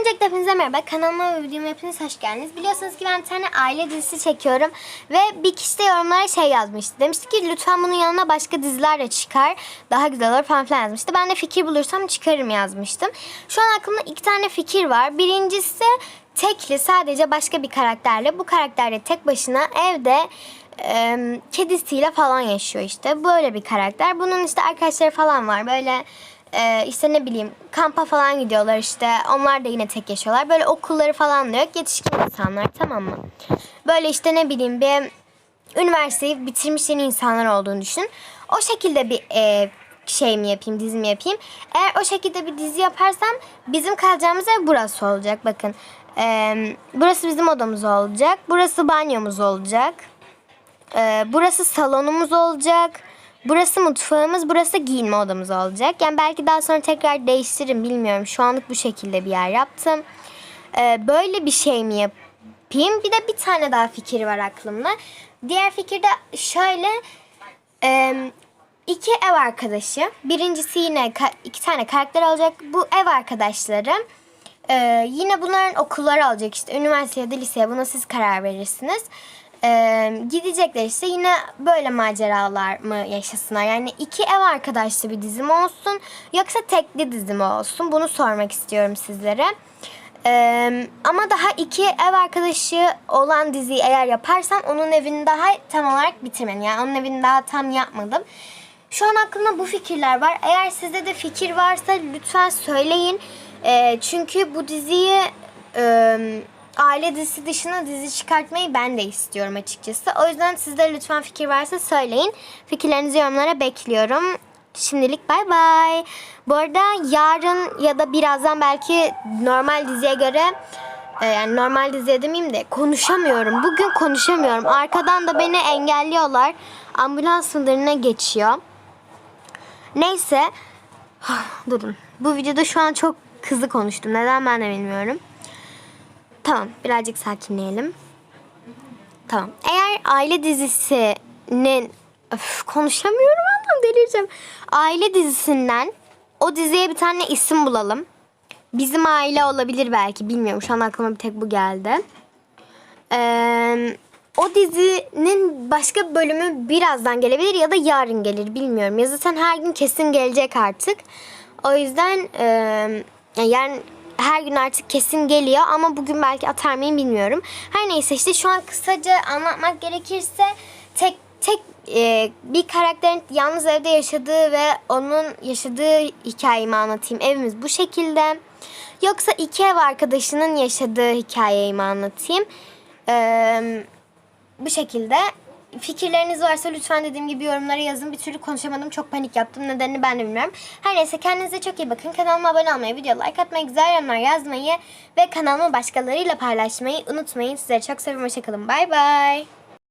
Öncelikle hepinize merhaba. Kanalıma ve videoma hepiniz hoş geldiniz. Biliyorsunuz ki ben bir tane aile dizisi çekiyorum. Ve bir kişi de yorumlara şey yazmıştı. Demişti ki lütfen bunun yanına başka diziler de çıkar. Daha güzel olur falan filan yazmıştı. Ben de fikir bulursam çıkarım yazmıştım. Şu an aklımda iki tane fikir var. Birincisi tekli sadece başka bir karakterle. Bu karakter de tek başına evde e, kedisiyle falan yaşıyor işte. Böyle bir karakter. Bunun işte arkadaşları falan var. Böyle e, işte ne bileyim kampa falan gidiyorlar işte. Onlar da yine tek yaşıyorlar. Böyle okulları falan da yok. Yetişkin insanlar tamam mı? Böyle işte ne bileyim bir üniversiteyi bitirmiş yeni insanlar olduğunu düşün. O şekilde bir e, şey mi yapayım, dizi mi yapayım? Eğer o şekilde bir dizi yaparsam bizim kalacağımız ev burası olacak. Bakın. E, burası bizim odamız olacak. Burası banyomuz olacak. Ee, burası salonumuz olacak. Burası mutfağımız, burası giyinme odamız olacak. Yani belki daha sonra tekrar değiştiririm bilmiyorum. Şu anlık bu şekilde bir yer yaptım. Ee, böyle bir şey mi yapayım? Bir de bir tane daha fikir var aklımda. Diğer fikir de şöyle. e, iki ev arkadaşı. Birincisi yine iki tane karakter olacak. Bu ev arkadaşları. Ee, yine bunların okulları olacak işte üniversite ya da liseye buna siz karar verirsiniz. Ee, gidecekler işte yine böyle maceralar mı yaşasınlar? Yani iki ev arkadaşlı bir dizim olsun yoksa tekli dizim olsun? Bunu sormak istiyorum sizlere. Ee, ama daha iki ev arkadaşı olan diziyi eğer yaparsam onun evini daha tam olarak bitirmedim. Yani onun evini daha tam yapmadım. Şu an aklımda bu fikirler var. Eğer sizde de fikir varsa lütfen söyleyin. Ee, çünkü bu diziyi e, aile dizisi dışına dizi çıkartmayı ben de istiyorum açıkçası. O yüzden sizde lütfen fikir varsa söyleyin. Fikirlerinizi yorumlara bekliyorum. Şimdilik bay bay. Bu arada yarın ya da birazdan belki normal diziye göre e, yani normal diziye demeyeyim de konuşamıyorum. Bugün konuşamıyorum. Arkadan da beni engelliyorlar. Ambulans sınırına geçiyor. Neyse. Durun. Bu videoda şu an çok hızlı konuştum. Neden ben de bilmiyorum. Tamam. Birazcık sakinleyelim. Tamam. Eğer aile dizisinin... Öf, konuşamıyorum anlam delireceğim. Aile dizisinden o diziye bir tane isim bulalım. Bizim aile olabilir belki. Bilmiyorum. Şu an aklıma bir tek bu geldi. Ee, o dizinin başka bölümü birazdan gelebilir ya da yarın gelir bilmiyorum. Ya zaten her gün kesin gelecek artık. O yüzden e, yani her gün artık kesin geliyor ama bugün belki atar mıyım bilmiyorum. Her neyse işte şu an kısaca anlatmak gerekirse tek tek e, bir karakterin yalnız evde yaşadığı ve onun yaşadığı hikayemi anlatayım. Evimiz bu şekilde. Yoksa iki ev arkadaşının yaşadığı hikayeyi mi anlatayım? Eee bu şekilde. Fikirleriniz varsa lütfen dediğim gibi yorumlara yazın. Bir türlü konuşamadım. Çok panik yaptım. Nedenini ben de bilmiyorum. Her neyse kendinize çok iyi bakın. Kanalıma abone olmayı, video like atmayı, güzel yorumlar yazmayı ve kanalımı başkalarıyla paylaşmayı unutmayın. Sizleri çok seviyorum. Hoşçakalın. Bay bay.